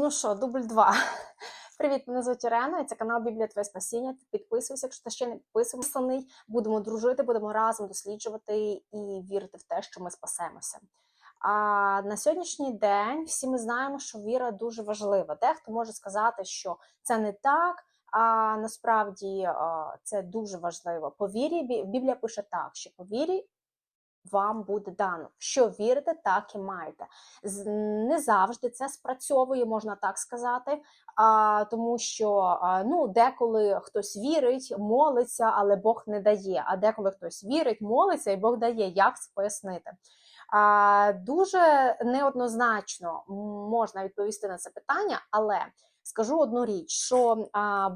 Ну що, дубль два. Привіт, мене звуть Ірена, і це канал Біблія Твоє Спасіння. Підписуйся, якщо ти ще не підписаний. Будемо дружити, будемо разом досліджувати і вірити в те, що ми спасемося. А на сьогоднішній день всі ми знаємо, що віра дуже важлива. Дехто може сказати, що це не так, а насправді це дуже важливо. По вірі Біблія пише так, що по вірі вам буде дано. Що вірите, так і маєте. Не завжди це спрацьовує, можна так сказати. А, тому що ну, деколи хтось вірить, молиться, але Бог не дає. А деколи хтось вірить, молиться, і Бог дає. Як це пояснити? Дуже неоднозначно можна відповісти на це питання, але скажу одну річ: що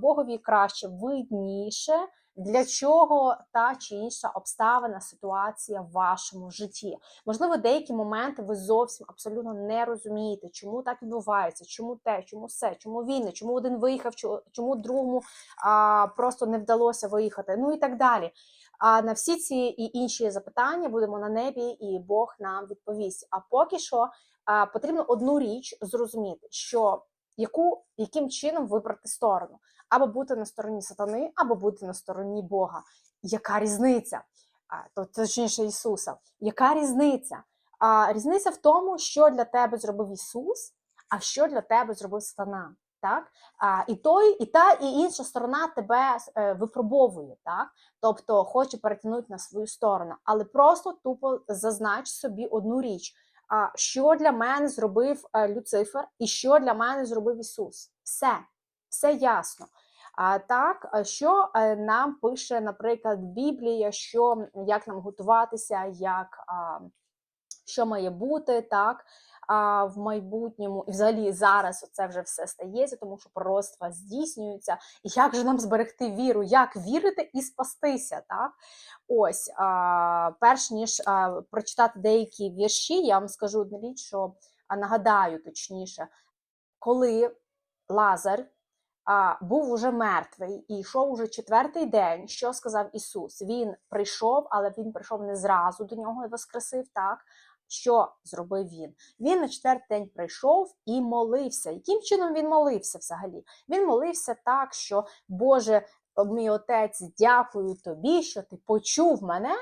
Богові краще видніше. Для чого та чи інша обставина, ситуація в вашому житті? Можливо, деякі моменти ви зовсім абсолютно не розумієте, чому так відбувається, чому те, чому все, чому війни, чому один виїхав, чому другому а, просто не вдалося виїхати, ну і так далі. А на всі ці і інші запитання будемо на небі, і Бог нам відповість. А поки що а, потрібно одну річ зрозуміти, що яку, яким чином вибрати сторону, або бути на стороні сатани, або бути на стороні Бога. Яка різниця? А, то точніше Ісуса. Яка різниця? А, різниця в тому, що для тебе зробив Ісус, а що для тебе зробив сатана. Так? А, і той, і та, і інша сторона тебе е, випробовує, так? тобто хоче перетягнути на свою сторону. Але просто тупо зазнач собі одну річ. А що для мене зробив е, Люцифер, і що для мене зробив Ісус? Все, все ясно. А так, що е, нам пише, наприклад, Біблія, що як нам готуватися, як що має бути, так а, в майбутньому, і взагалі зараз це вже все стається, тому що пророцтва здійснюються. І як же нам зберегти віру? Як вірити і спастися? Так, ось а, перш ніж а, прочитати деякі вірші, я вам скажу одну річ, що а, нагадаю точніше, коли Лазар а, був уже мертвий і йшов уже четвертий день. Що сказав Ісус? Він прийшов, але він прийшов не зразу до нього і воскресив. Так що зробив він? Він на четвертий день прийшов і молився. Яким чином він молився взагалі? Він молився так, що Боже, мій отець, дякую тобі, що ти почув мене.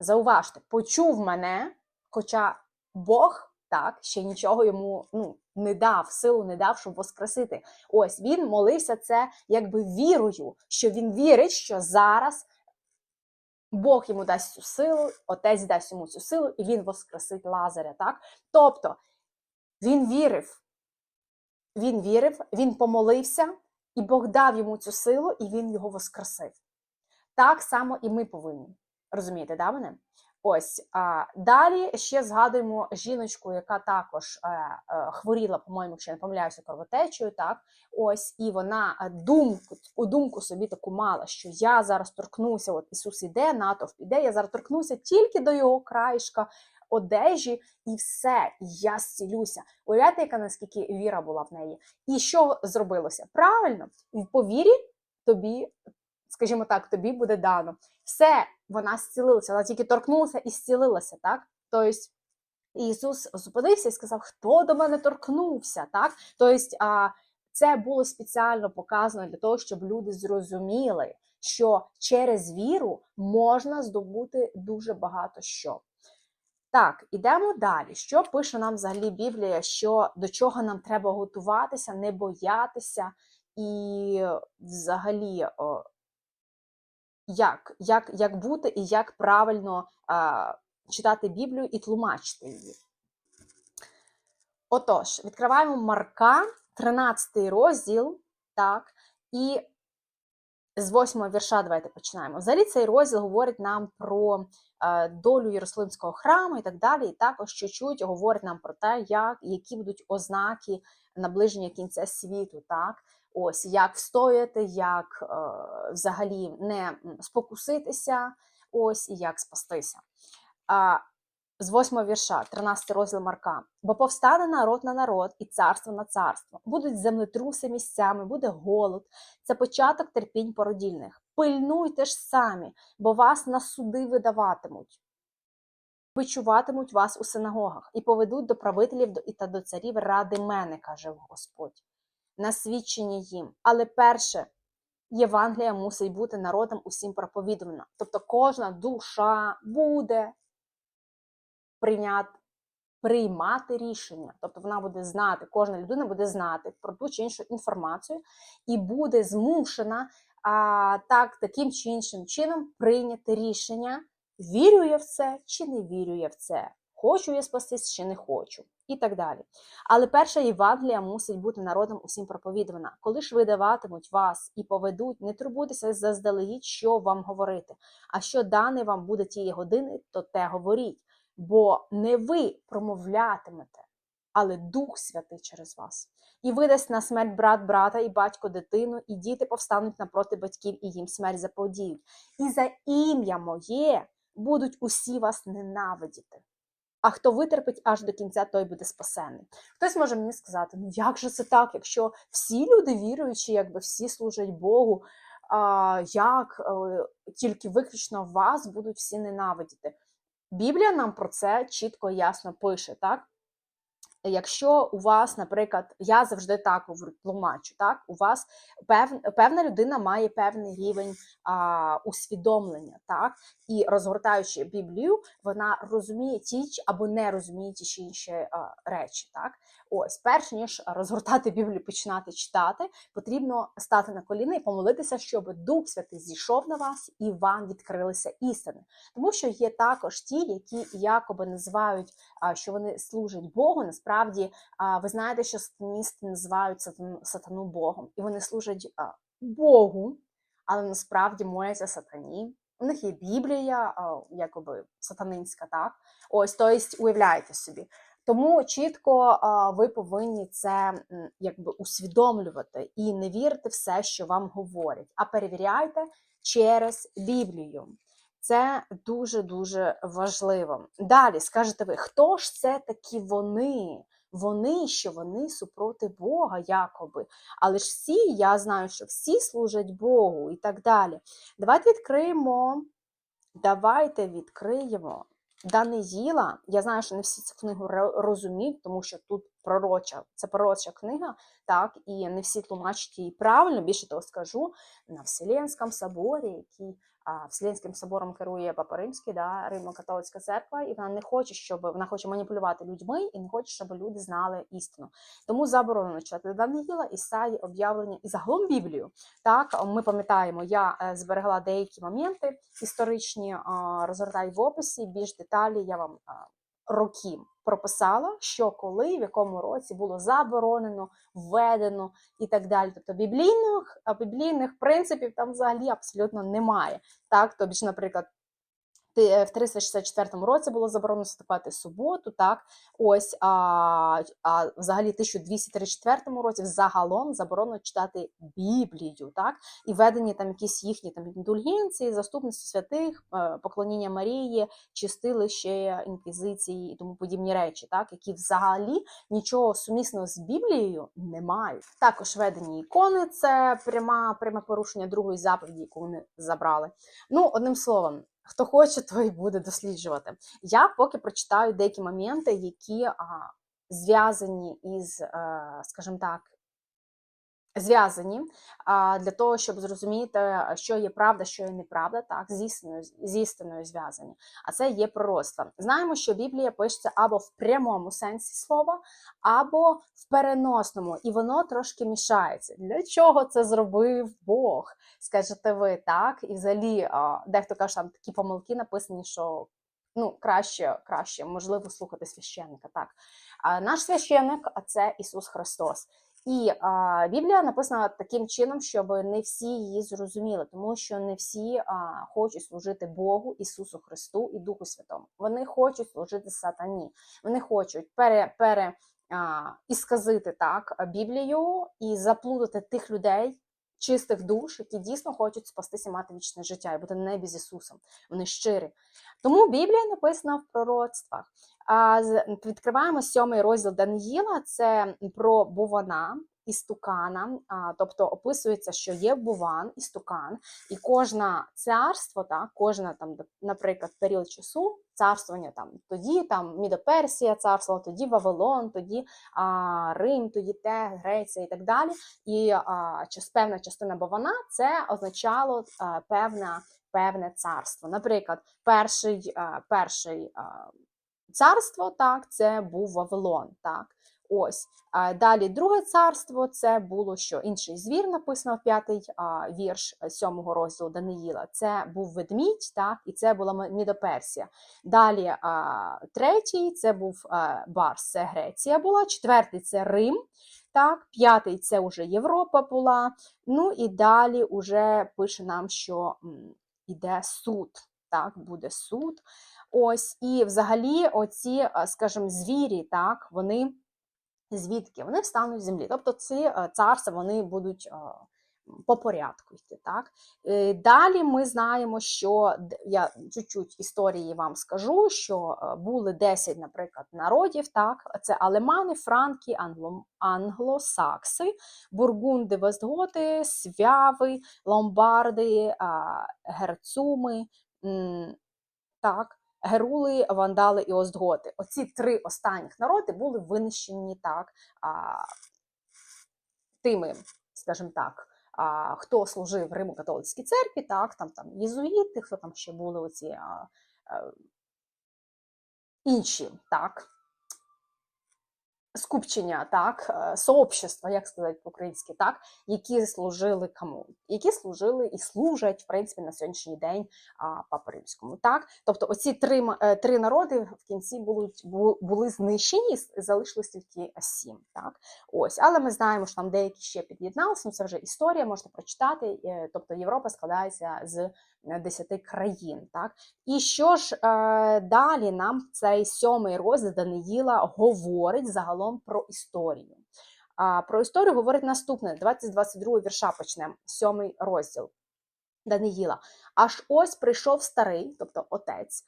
Зауважте, почув мене, хоча Бог так ще нічого йому ну, не дав, силу не дав, щоб воскресити. Ось він молився це якби вірою, що він вірить, що зараз Бог йому дасть цю силу, отець дасть йому цю силу, і він воскресить Лазаря. Так? Тобто він вірив, він вірив, він помолився, і Бог дав йому цю силу, і він його воскресив. Так само і ми повинні. Розумієте, да, мене? Ось а, далі ще згадуємо жіночку, яка також е, е, хворіла, по-моєму, якщо я не помиляюся, кровотечею. Так, ось і вона е, думку, у думку собі таку мала, що я зараз торкнуся. От Ісус іде, натовп іде, я зараз торкнуся тільки до його краєшка одежі, і все, я зцілюся. Уявляєте, яка наскільки віра була в неї? І що зробилося? Правильно, по вірі тобі скажімо так, тобі буде дано. Все, вона зцілилася, вона тільки торкнулася і зцілилася, так? Тобто Ісус зупинився і сказав, хто до мене торкнувся, так? Тобто, це було спеціально показано для того, щоб люди зрозуміли, що через віру можна здобути дуже багато що. Так, ідемо далі. Що пише нам взагалі Біблія, що до чого нам треба готуватися, не боятися, і взагалі о, як, як, як бути і як правильно а, читати Біблію і тлумачити її. Отож, відкриваємо Марка, 13 розділ, так, і з 8 вірша давайте починаємо. Взагалі цей розділ говорить нам про е, долю Єрусалимського храму і так далі. І також чуть-чуть говорить нам про те, як, які будуть ознаки наближення кінця світу. так. Ось як встояти, як е, взагалі не спокуситися, ось і як спастися. А, з 8 вірша, 13 розділ Марка. Бо повстане народ на народ і царство на царство. Будуть землетруси місцями, буде голод. Це початок терпінь породільних. Пильнуйте ж самі, бо вас на суди видаватимуть. Бичуватимуть вас у синагогах і поведуть до правителів і та до царів ради мене, каже Господь, на свідчення їм. Але перше, Євангелія мусить бути народом усім проповідувана. Тобто кожна душа буде прийняти, приймати рішення. Тобто вона буде знати, кожна людина буде знати про ту чи іншу інформацію і буде змушена а, так, таким чи іншим чином прийняти рішення, вірю я в це чи не вірю я в це, хочу я спастись чи не хочу, і так далі. Але перша Євангелія мусить бути народом усім проповідувана. Коли ж видаватимуть вас і поведуть, не турбуйтеся заздалегідь, що вам говорити. А що дане вам буде тієї години, то те говоріть. Бо не ви промовлятимете, але Дух Святий через вас. І видасть на смерть брат брата, і батько дитину, і діти повстануть напроти батьків, і їм смерть заподіють. І за ім'я моє будуть усі вас ненавидіти. А хто витерпить аж до кінця, той буде спасений. Хтось може мені сказати: ну як же це так, якщо всі люди віруючі, якби всі служать Богу, а, як е, тільки виключно вас будуть всі ненавидіти? Біблія нам про це чітко і ясно пише, так? Якщо у вас, наприклад, я завжди так тлумачу, так у вас пев, певна людина має певний рівень а, усвідомлення, так і розгортаючи Біблію, вона розуміє ті або не розуміє ті чи інші а, речі. Так, ось, перш ніж розгортати Біблію, починати читати, потрібно стати на коліна і помолитися, щоб Дух Святий зійшов на вас і вам відкрилися істини. Тому що є також ті, які якоби називають що вони служать Богу. Насправді, ви знаєте, що сатаністи називають сатану, сатану Богом, і вони служать Богу, але насправді моляться сатані. У них є Біблія, якоби сатанинська, так? Ось, тобто, уявляєте собі. Тому чітко ви повинні це якби усвідомлювати і не вірити все, що вам говорять, а перевіряйте через Біблію. Це дуже дуже важливо. Далі скажете ви, хто ж це такі вони? Вони, що вони супроти Бога, якоби. Але ж всі, я знаю, що всі служать Богу і так далі. Давайте відкриємо. Давайте відкриємо Даниїла. Я знаю, що не всі цю книгу ро- розуміють, тому що тут пророча, це пророча книга, так, і не всі тлумачать її правильно. Більше того скажу, на Вселенському соборі, який Вселенським собором керує Папа Римський, да, Римо-католицька церква, і вона не хоче, щоб вона хоче маніпулювати людьми і не хоче, щоб люди знали істину. Тому заборонено читати Даниїла, Ісаї, об'явлення і загалом Біблію. Так, ми пам'ятаємо, я е, зберегла деякі моменти історичні, розгортаю в описі. Більш деталі я вам роки прописала, що коли, в якому році було заборонено, введено і так далі. Тобто біблійних, біблійних принципів там взагалі абсолютно немає. Так, тобі ж, наприклад. Е, В 364 році було заборонено святкувати суботу, так ось а, а взагалі 1234 році загалом заборонено читати Біблію, так і введені там якісь їхні там індульгенції, заступництво святих, е, поклоніння Марії, чистилище, інквізиції і тому подібні речі, так які взагалі нічого сумісного з Біблією не мають. Також введені ікони, це пряма пряме порушення другої заповіді, яку вони забрали. Ну, одним словом. Хто хоче, той буде досліджувати. Я поки прочитаю деякі моменти, які зв'язані із, е, скажімо так, зв'язані для того, щоб зрозуміти, що є правда, що є неправда, так, з істиною, з істиною зв'язані. А це є пророцтво. Знаємо, що Біблія пишеться або в прямому сенсі слова, або в переносному, і воно трошки мішається. Для чого це зробив Бог? Скажете ви так? І взагалі, дехто каже, там такі помилки написані, що. Ну, краще, краще, можливо, слухати священника. Так, а наш священник це Ісус Христос. І а, Біблія написана таким чином, щоб не всі її зрозуміли, тому що не всі а, хочуть служити Богу, Ісусу Христу і Духу Святому. Вони хочуть служити сатані. Вони хочуть пере, пере а, ісказити так Біблію і заплутати тих людей. Чистих душ, які дійсно хочуть спастися мати вічне життя і бути на небі з Ісусом. Вони щирі. Тому Біблія написана в пророцтвах. А відкриваємо сьомий розділ Даниїла. Це про Бувана. Істукана, тобто описується, що є буван, істукан, і кожне царство, так, кожна там, наприклад, період часу, царствування там тоді там Мідоперсія царство, тоді Вавилон, тоді а, Рим, тоді те, Греція і так далі. І а, час, певна частина бувана це означало а, певна, певне царство. Наприклад, перший, а, перший а, царство, так, це був Вавилон. так. Ось далі друге царство це було що інший звір, написано в п'ятий вірш сьомого розділу Даниїла. Це був ведмідь, так, і це була Мідоперсія. Далі третій це був Барс, це Греція була, четвертий це Рим. Так, п'ятий це вже Європа була. Ну і далі вже пише нам, що м, іде суд. Так, буде суд. Ось, і взагалі, оці, скажімо, звірі, так, вони звідки вони встануть з землі. Тобто ці е, царства вони будуть е, по порядку йти. Так? Е, далі ми знаємо, що я чуть-чуть історії вам скажу, що були 10, наприклад, народів. так? Це алемани, франки, англо, англосакси, бургунди, вестготи, свяви, ломбарди, герцуми. так? Герули, вандали і Остготи. Оці три останніх народи були винищені так а, тими, скажімо так, а, хто служив в Римо-католицькій церкві, так, там там єзуїти, хто там ще були оці а, а, інші, так, скупчення, так, е, сообщества, як сказати по-українськи, так, які служили кому, які служили і служать в принципі на сьогоднішній день а, Папа Римському. Так, тобто, оці три е, три народи в кінці будуть були знищені, залишилось тільки сім. Так, ось, але ми знаємо, що там деякі ще під'єдналися. Ну, це вже історія, можна прочитати. Е, тобто Європа складається з 10 країн. Так? І що ж е, далі нам цей сьомий розділ Даниїла говорить загалом про історію. А, Про історію говорить наступне: 20-22 вірша почнемо, сьомий розділ Даниїла. Аж ось прийшов старий, тобто отець.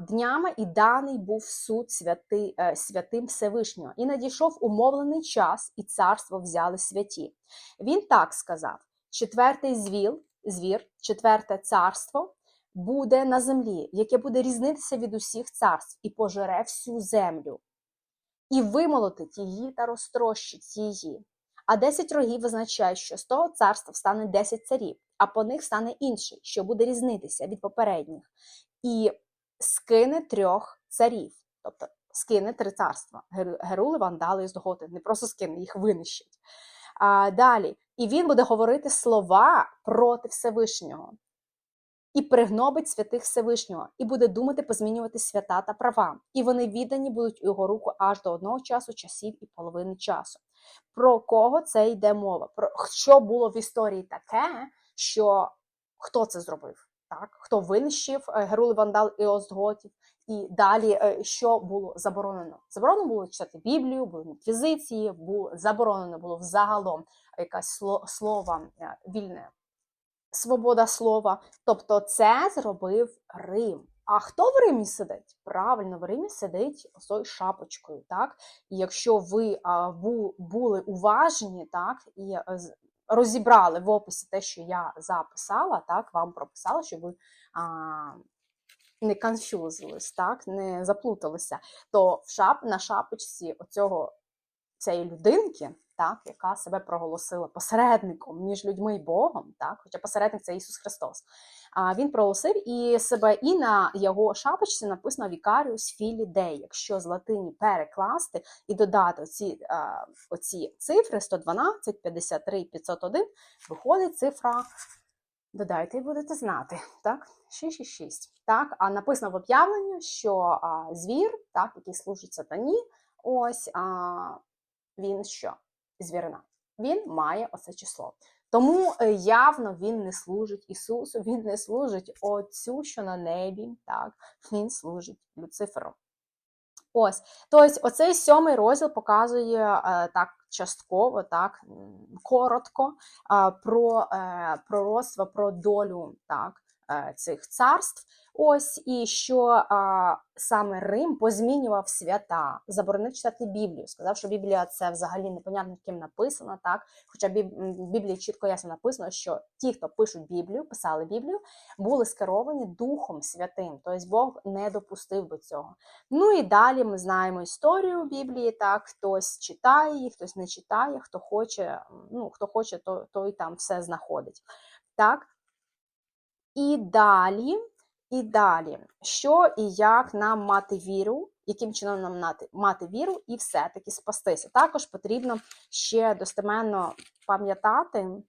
Днями і даний був суд святи, е, святим Всевишнього, і надійшов умовлений час, і царство взяли святі. Він так сказав: четвертий звіл, звір, четверте царство, буде на землі, яке буде різнитися від усіх царств і пожере всю землю, і вимолотить її та розтрощить її. А десять рогів визначають, що з того царства стане десять царів, а по них стане інший, що буде різнитися від попередніх, і скине трьох царів, тобто скине три царства. Герули, вандали і здоготи. Не просто скине, їх винищить. А, Далі і він буде говорити слова проти Всевишнього. І пригнобить святих Всевишнього, і буде думати позмінювати свята та права. І вони віддані будуть у його руку аж до одного часу, часів і половини часу. Про кого це йде мова? Про що було в історії таке, що хто це зробив? Так? Хто винищив е, Герули Вандал і Остготів? І далі, е, що було заборонено? Заборонено було читати Біблію, були інквізиції, було заборонено було взагалом якась слово е, вільне, свобода слова. Тобто це зробив Рим. А хто в Римі сидить? Правильно, в Римі сидить з шапочкою. так? І якщо ви а, бу, були уважні, так, і е, розібрали в описі те, що я записала, так, вам прописала, що ви. А, не конфюзились, так, не заплуталися, то в шап, на шапочці оцього, цієї людинки, так, яка себе проголосила посередником між людьми і Богом, так, хоча посередник це Ісус Христос, а він проголосив і себе, і на його шапочці написано Вікаріус Філі Дей. Якщо з латині перекласти і додати оці, оці цифри 112, 53, 501, виходить цифра. Додайте і будете знати, так? 666. Так, а написано в об'явленні, що а, звір, так, який служить сатані, ось а, він що? Звірина. Він має оце число. Тому е, явно він не служить Ісусу, він не служить Отцю, що на небі, так, він служить Люциферу. Ось, тобто, оцей сьомий розділ показує е, так частково, так коротко е, про пророцтво, про долю так, е, цих царств. Ось і що а, саме Рим позмінював свята, заборонив читати Біблію. Сказав, що Біблія це взагалі непонятно ким написано, так. Хоча в Біблії чітко ясно написано, що ті, хто пишуть Біблію, писали Біблію, були скеровані Духом Святим. Тобто Бог не допустив до цього. Ну і далі ми знаємо історію Біблії. Так, хтось читає її, хтось не читає, хто хоче, ну хто хоче, то, той там все знаходить. Так. І далі, і далі, що і як нам мати віру, яким чином нам мати, віру і все-таки спастися. Також потрібно ще достеменно пам'ятати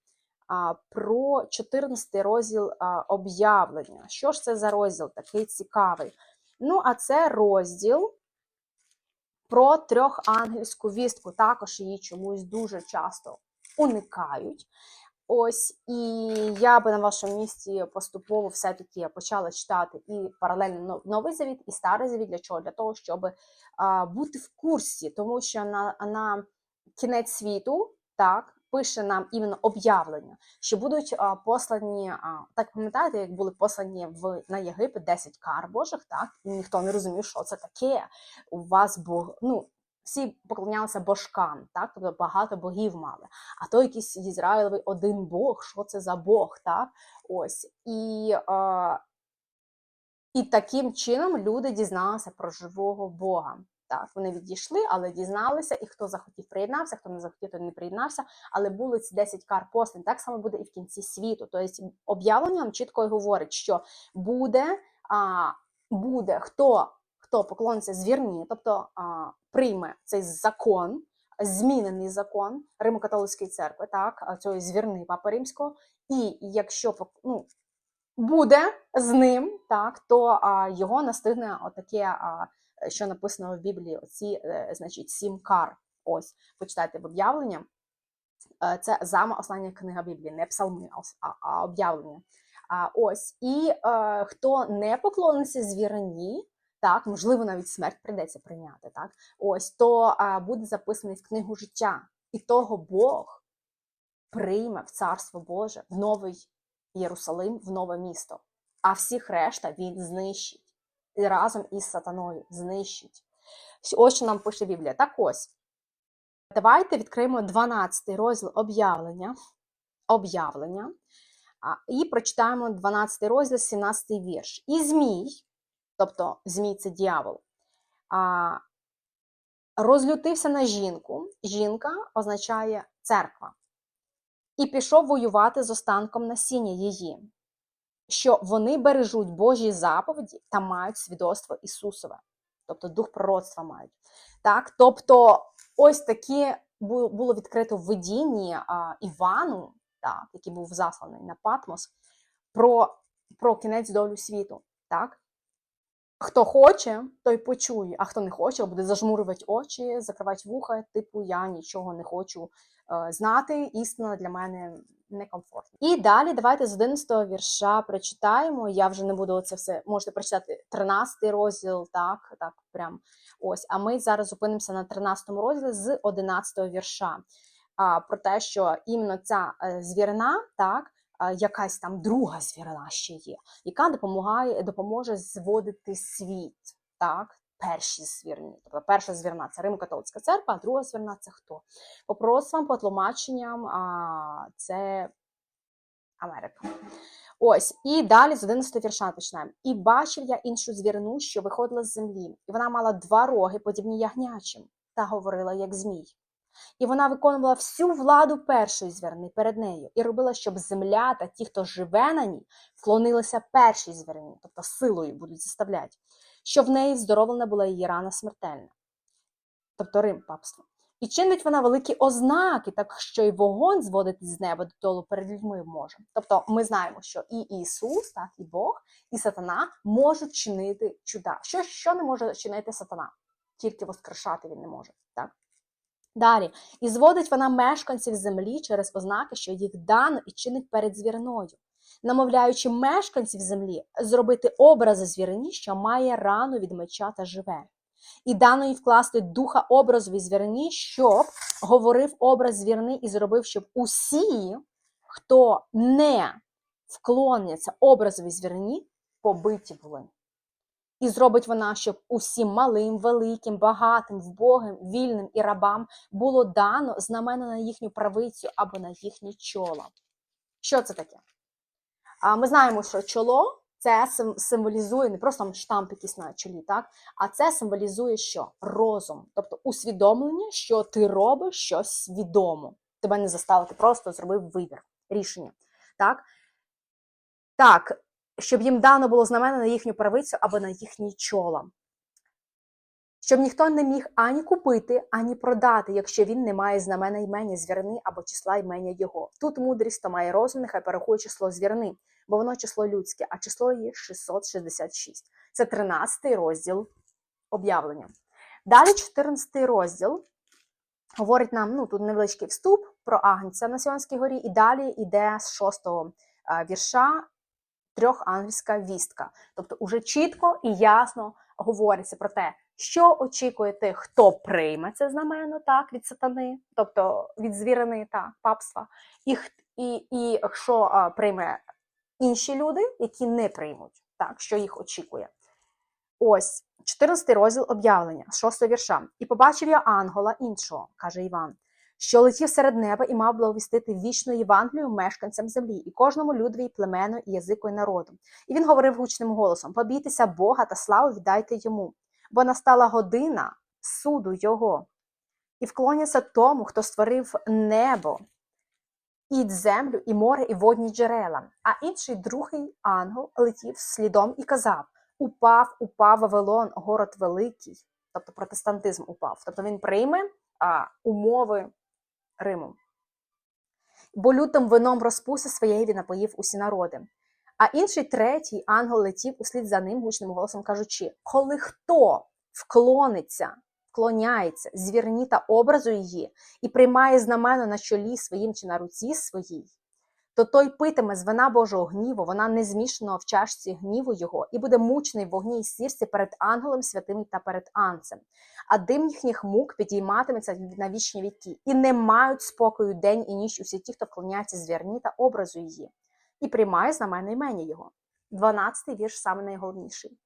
про 14 розділ об'явлення. Що ж це за розділ такий цікавий? Ну, а це розділ про трьохангельську вістку. Також її чомусь дуже часто уникають. Ось, і я би на вашому місці поступово все-таки почала читати і паралельно новий завіт, і старий завіт. Для чого? Для того, щоб а, бути в курсі, тому що на, на кінець світу так пише нам іменно об'явлення, що будуть а, послані, а, так пам'ятаєте, як були послані в на Єгипет 10 кар Божих, так і ніхто не розумів, що це таке. У вас Бог, ну всі поклонялися божкам, так тобто багато богів мали. А то якийсь Ізраїлевий один Бог, що це за Бог, так? Ось. І, е, і таким чином люди дізналися про живого Бога. Так, вони відійшли, але дізналися, і хто захотів приєднався, хто не захотів, той не приєднався. Але були ці 10 кар послань. Так само буде і в кінці світу. Тобто об'явлення нам чітко й говорить, що буде, а, буде хто, хто поклониться звірні, тобто а, прийме цей закон, змінений закон Римо-католицької церкви, так, цієї звірни Папи Римського, і якщо ну, буде з ним, так, то а, його настигне отаке, а, що написано в Біблії, оці, е, значить, сім кар. Ось, почитайте в об'явлення. Е, Це сама остання книга Біблії, не псалми, а об'явлення. А, ось, і е, хто не поклониться звірині, так, можливо, навіть смерть прийдеться прийняти, так, ось, то а, буде записаний в книгу життя. І того Бог прийме в Царство Боже, в Новий Єрусалим, в нове місто. А всіх решта він знищить. І разом із сатаною знищить. Ось що нам пише Біблія. Так ось. Давайте відкриємо 12 розділ об'явлення. Об'явлення. І прочитаємо 12 розділ, 17 вірш. І Змій, тобто Змій це дьявол, а, розлютився на жінку. Жінка означає церква. І пішов воювати з останком насіння її, що вони бережуть Божі заповіді та мають свідоцтво Ісусове, тобто дух пророцтва мають. Так? Тобто, ось таке було відкрито в видінні а, Івану, так, який був засланий на Патмос, про, про кінець долю світу. Так? Хто хоче, той почує, а хто не хоче, буде зажмурювати очі, закривати вуха, типу я нічого не хочу е, знати. Істина для мене некомфортна. І далі давайте з 11-го вірша прочитаємо. Я вже не буду це все. Можете прочитати 13 розділ, так, так, прям ось. А ми зараз зупинимося на 13 розділі з 11-го вірша. Про те, що іменно ця е, звірина, так, якась там друга звірина ще є, яка допомагає, допоможе зводити світ. Так? Перші звірні. Тобто перша звірна це Римо-католицька церква, а друга звірна це хто? По пророцтвам, по тлумаченням, а, це Америка. Ось, і далі з 11 вірша починаємо. І бачив я іншу звірину, що виходила з землі, і вона мала два роги, подібні ягнячим, та говорила, як змій. І вона виконувала всю владу першої звірини перед нею і робила, щоб земля та ті, хто живе на ній, вклонилися першій звірині, тобто силою будуть заставляти, що в неї вздоровлена була її рана смертельна, тобто Рим папство. І чинить вона великі ознаки, так що й вогонь зводити з неба додолу перед людьми може. Тобто ми знаємо, що і Ісус, так, і Бог, і сатана можуть чинити чуда. Що, що не може чинити сатана? Тільки воскрешати він не може. Так? Далі, і зводить вона мешканців землі через ознаки, що їх дано і чинить перед звіриною, намовляючи мешканців землі зробити образи звірині, що має рану від меча та живе. І дано їй вкласти духа образові звірині, щоб говорив образ звірини і зробив, щоб усі, хто не вклоняться образові звірні, побиті були. І зробить вона, щоб усім малим, великим, багатим, вбогим, вільним і рабам було дано знамена на їхню правицю або на їхні чола. Що це таке? Ми знаємо, що чоло це символізує не просто там штамп якийсь на чолі, так? а це символізує що? Розум, тобто усвідомлення, що ти робиш щось свідомо. Тебе не застало, ти просто зробив вибір, рішення. Так? Так, щоб їм дано було знамена на їхню правицю або на їхні чола. Щоб ніхто не міг ані купити, ані продати, якщо він не має знамена імені звірни або числа імення його. Тут мудрість, хто має розум, нехай порахує число звірни, бо воно число людське, а число її 666. Це 13 розділ об'явлення. Далі 14 розділ говорить нам, ну тут невеличкий вступ про Агнця на Сіонській горі, і далі йде з 6 вірша трьохангельська вістка. Тобто, уже чітко і ясно говориться про те, що очікує тих, хто прийме це знамено так, від сатани, тобто від звірини та папства, і, і, і якщо а, прийме інші люди, які не приймуть, так, що їх очікує. Ось 14 розділ об'явлення, 6 вірша. І побачив я ангела іншого, каже Іван, що летів серед неба і мав благовістити вічну Євангелію мешканцям землі, і кожному людові, племену, і язику, і народу. І він говорив гучним голосом: Побійтеся Бога та славу віддайте йому, бо настала година суду Його. І вклоняться тому, хто створив небо, і землю, і море, і водні джерела. А інший другий ангел летів слідом і казав: Упав, упав Вавилон, город великий, тобто протестантизм упав. Тобто він прийме а, умови Риму. Бо лютим вином розпуси своєї він напоїв усі народи. А інший третій ангел летів услід за ним гучним голосом, кажучи: коли хто вклониться, вклоняється звірні та образу її і приймає знамено на чолі своїм чи на руці своїй, то той питиме з вина Божого гніву, вона не змішаного в чашці гніву його, і буде мучений в вогні і сірці перед ангелом святим та перед анцем. А дим їхніх мук підійматиметься на вічні віки, і не мають спокою день і ніч усі ті, хто вклоняється звірні та образу її, і приймає знаменно імені його. 12 вірш саме найголовніший.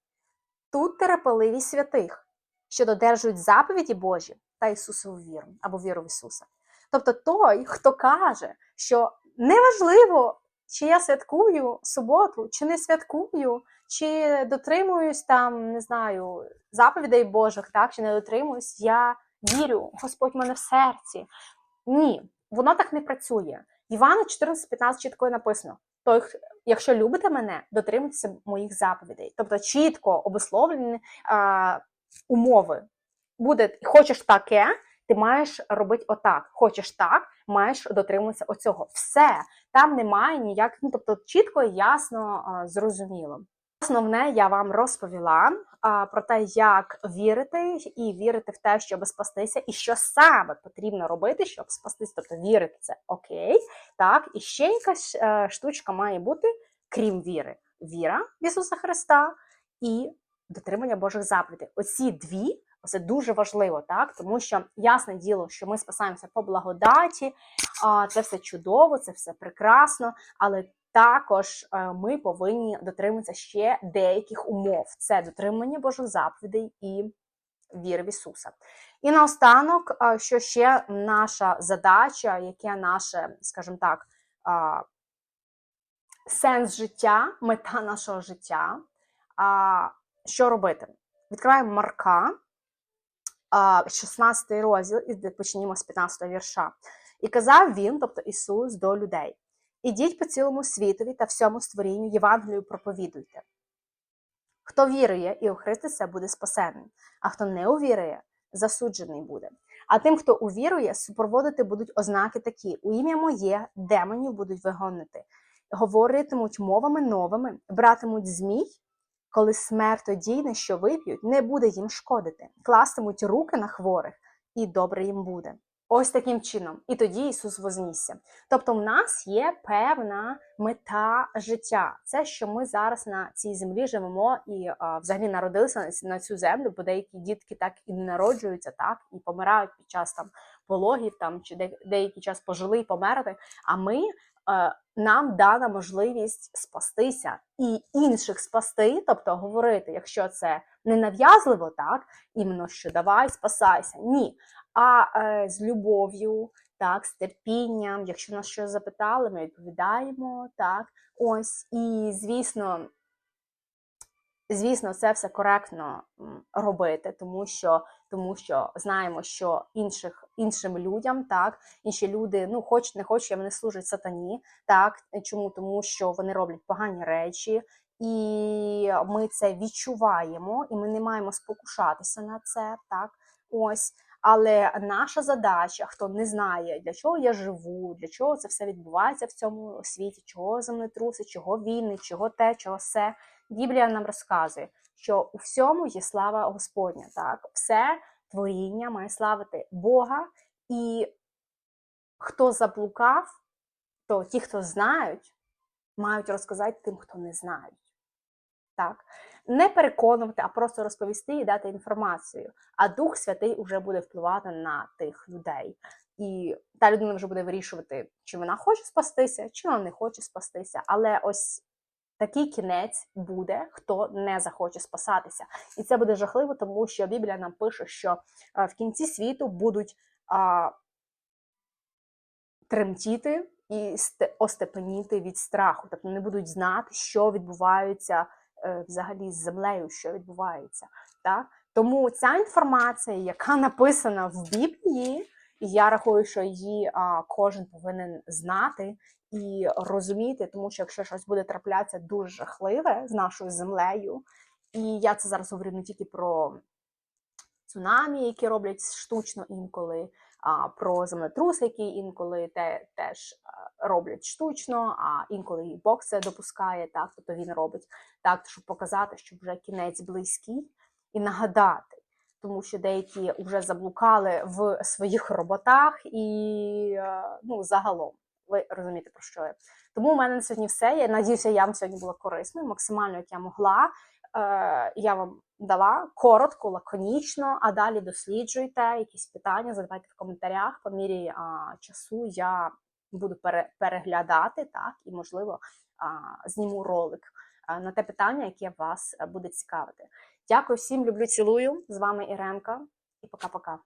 Тут терпеливість святих, що додержують заповіді Божі та Ісусову віру або віру в Ісуса. Тобто той, хто каже, що неважливо, чи я святкую суботу, чи не святкую, чи дотримуюсь там, не знаю, заповідей Божих, так, чи не дотримуюсь, я вірю, Господь в мене в серці. Ні, воно так не працює. Івана 14,15 чітко написано: той, якщо любите мене, дотримуйтеся моїх заповідей. Тобто чітко обусловлені а, умови. Буде, хочеш таке, ти маєш робити отак. Хочеш так, маєш дотримуватися оцього. Все, там немає ніяких, ну тобто чітко і ясно зрозуміло. Основне я вам розповіла а, про те, як вірити, і вірити в те, щоб спастися, і що саме потрібно робити, щоб спастися. Тобто вірити це окей. Так, і ще якась е, штучка має бути, крім віри: віра в Ісуса Христа і дотримання Божих заповідей. Оці дві. Це дуже важливо, так тому що ясне діло, що ми спасаємося по благодаті, це все чудово, це все прекрасно, але також е, ми повинні дотримуватися ще деяких умов: це дотримання Божих заповідей і віри в Ісуса. І наостанок, е, що ще наша задача, яке наше, скажімо так, сенс життя, мета нашого життя. Що робити? Відкриваємо Марка, 16 розділ, і почнімо з 15 вірша. І казав він, тобто Ісус, до людей: Ідіть по цілому світові та всьому створінню Євангелію проповідуйте. Хто вірує і охреститься, буде спасений, а хто не увірує, засуджений буде. А тим, хто увірує, супроводити будуть ознаки такі: у ім'я моє демонів будуть вигонити, говоритимуть мовами новими, братимуть змій, коли смертодійне, що вип'ють, не буде їм шкодити, кластимуть руки на хворих, і добре їм буде. Ось таким чином. І тоді Ісус вознісся. Тобто, в нас є певна мета життя. Це що ми зараз на цій землі живемо і а, взагалі народилися на цю землю, бо деякі дітки так і не народжуються, так і помирають під час там пологів, там чи де, деякий час пожили і померли. А ми нам дана можливість спастися і інших спасти, тобто говорити, якщо це не нав'язливо, так, іменно що давай, спасайся. Ні. А е, з любов'ю, так, з терпінням, якщо нас щось запитали, ми відповідаємо, так. Ось, і звісно, звісно, це все коректно робити, тому що, тому що знаємо, що інших, іншим людям, так, інші люди, ну, хочуть, не хочуть, вони служать сатані. Так, чому? Тому що вони роблять погані речі, і ми це відчуваємо, і ми не маємо спокушатися на це. Так, ось. Але наша задача, хто не знає, для чого я живу, для чого це все відбувається в цьому світі, чого землетруси, чого війни, чого те, чого все. Біблія нам розказує, що у всьому є слава Господня. Так, все творіння має славити Бога, і хто заблукав, то ті, хто знають, мають розказати тим, хто не знають. Так, не переконувати, а просто розповісти і дати інформацію. А Дух Святий вже буде впливати на тих людей. І та людина вже буде вирішувати, чи вона хоче спастися, чи вона не хоче спастися. Але ось такий кінець буде, хто не захоче спасатися. І це буде жахливо, тому що Біблія нам пише, що е, в кінці світу будуть а, тремтіти і сте- остепеніти від страху. Тобто не будуть знати, що відбувається е, взагалі з землею, що відбувається. Так? Тому ця інформація, яка написана в Біблії, і я рахую, що її а, кожен повинен знати і розуміти, тому що якщо щось буде траплятися дуже жахливе з нашою землею, і я це зараз говорю не тільки про цунамі, які роблять штучно інколи, а про землетруси, які інколи те, теж роблять штучно, а інколи і Бог це допускає, так, тобто він робить так, щоб показати, що вже кінець близький, і нагадати. Тому що деякі вже заблукали в своїх роботах і е, ну, загалом. Ви розумієте, про що я. Тому у мене на сьогодні все. Я надіюся, я вам сьогодні була корисною, максимально як я могла. Е, я вам дала коротко, лаконічно, а далі досліджуйте якісь питання, задавайте в коментарях. По мірі а, часу я буду пере, переглядати так, і, можливо, а, зніму ролик а, на те питання, яке вас е, буде цікавити. Дякую всім, люблю, цілую. З вами Іренка, і пока-пока.